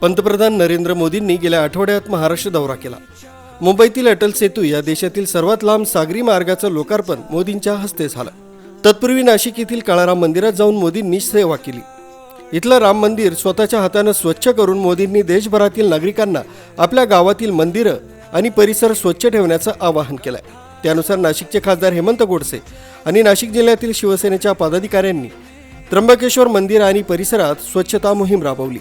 पंतप्रधान नरेंद्र मोदींनी गेल्या आठवड्यात महाराष्ट्र दौरा केला. मुंबईतील अटल सेतू या देशातील सर्वात लांब सागरी मार्गाचं लोकार्पण मोदींच्या हस्ते झालं. तत्पूर्वी नाशिक येथील काळाराम मंदिरात जाऊन मोदींनी सेवा केली. इथलं राम मंदिर स्वतःच्या हातानं स्वच्छ करून मोदींनी देशभरातील नागरिकांना आपल्या गावातील मंदिरं आणि परिसर स्वच्छ ठेवण्याचं आवाहन केलंय. त्यानुसार नाशिकचे खासदार हेमंत गोडसे आणि नाशिक जिल्ह्यातील शिवसेनेच्या पदाधिकाऱ्यांनी त्र्यंबकेश्वर मंदिर आणि परिसरात स्वच्छता मोहीम राबवली.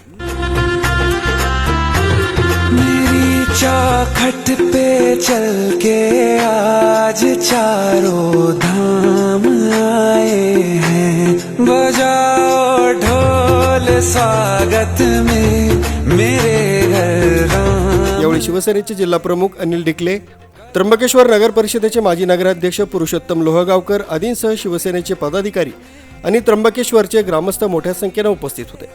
चौखट पे चल के आज चारों धाम आए हैं। बजाओ ढोल स्वागत में मेरे घर यावेळी शिवसेनेचे जिल्हा प्रमुख अनिल डिकले त्र्यंबकेश्वर नगर परिषदेचे माजी नगराध्यक्ष पुरुषोत्तम लोहगावकर आदींसह शिवसेनेचे पदाधिकारी आणि त्र्यंबकेश्वरचे ग्रामस्थ मोठ्या संख्येनं उपस्थित होते.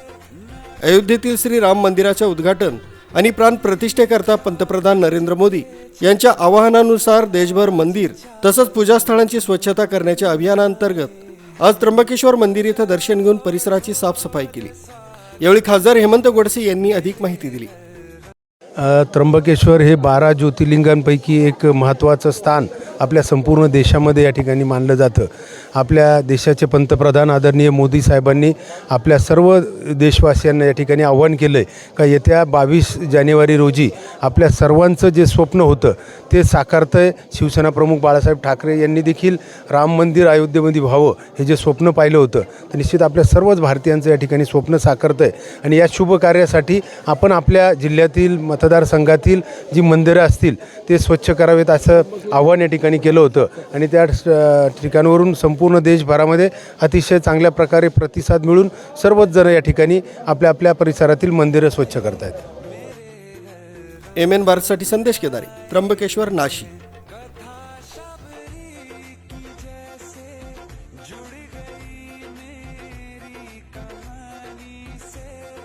अयोध्येतील श्री राम मंदिराचे उद्घाटन आणि प्राण प्रतिष्ठेकरता पंतप्रधान नरेंद्र मोदी यांच्या आवाहनानुसार देशभर मंदिर तसंच पूजास्थळांची स्वच्छता करण्याच्या अभियानांतर्गत आज त्र्यंबकेश्वर मंदिर इथं दर्शन घेऊन परिसराची साफसफाई केली. यावेळी खासदार हेमंत गोडसे यांनी अधिक माहिती दिली. त्र्यंबकेश्वर हे बारा ज्योतिर्लिंगांपैकी एक महत्त्वाचं स्थान आपल्या संपूर्ण देशामध्ये या ठिकाणी मानलं जातं. आपल्या देशाचे पंतप्रधान आदरणीय मोदी साहेबांनी आपल्या सर्व देशवासियांना या ठिकाणी आव्हान केलं आहे का येत्या बावीस जानेवारी रोजी आपल्या सर्वांचं जे स्वप्न होतं ते साकारतं आहे शिवसेना प्रमुख बाळासाहेब ठाकरे यांनी देखील राम मंदिर अयोध्येमध्ये व्हावं हे जे स्वप्न पाहिलं होतं तर निश्चित आपल्या सर्वच भारतीयांचं या ठिकाणी स्वप्न साकारतं आहे आणि या शुभ कार्यासाठी आपण आपल्या जिल्ह्यातील मतदारसंघातील जी मंदिरं असतील ते स्वच्छ करावेत असं आव्हान या ठिकाणी केलं होतं. आणि त्या ठिकाणवरून ठिकाणावरून संपूर्ण देशभरामध्ये अतिशय चांगल्या प्रकारे प्रतिसाद मिळून सर्वच जण या ठिकाणी आपल्या आपल्या परिसरातील मंदिरं स्वच्छ करत आहेत एम एन भारतसाठी संदेश केदारे त्र्यंबकेश्वर नाशिक.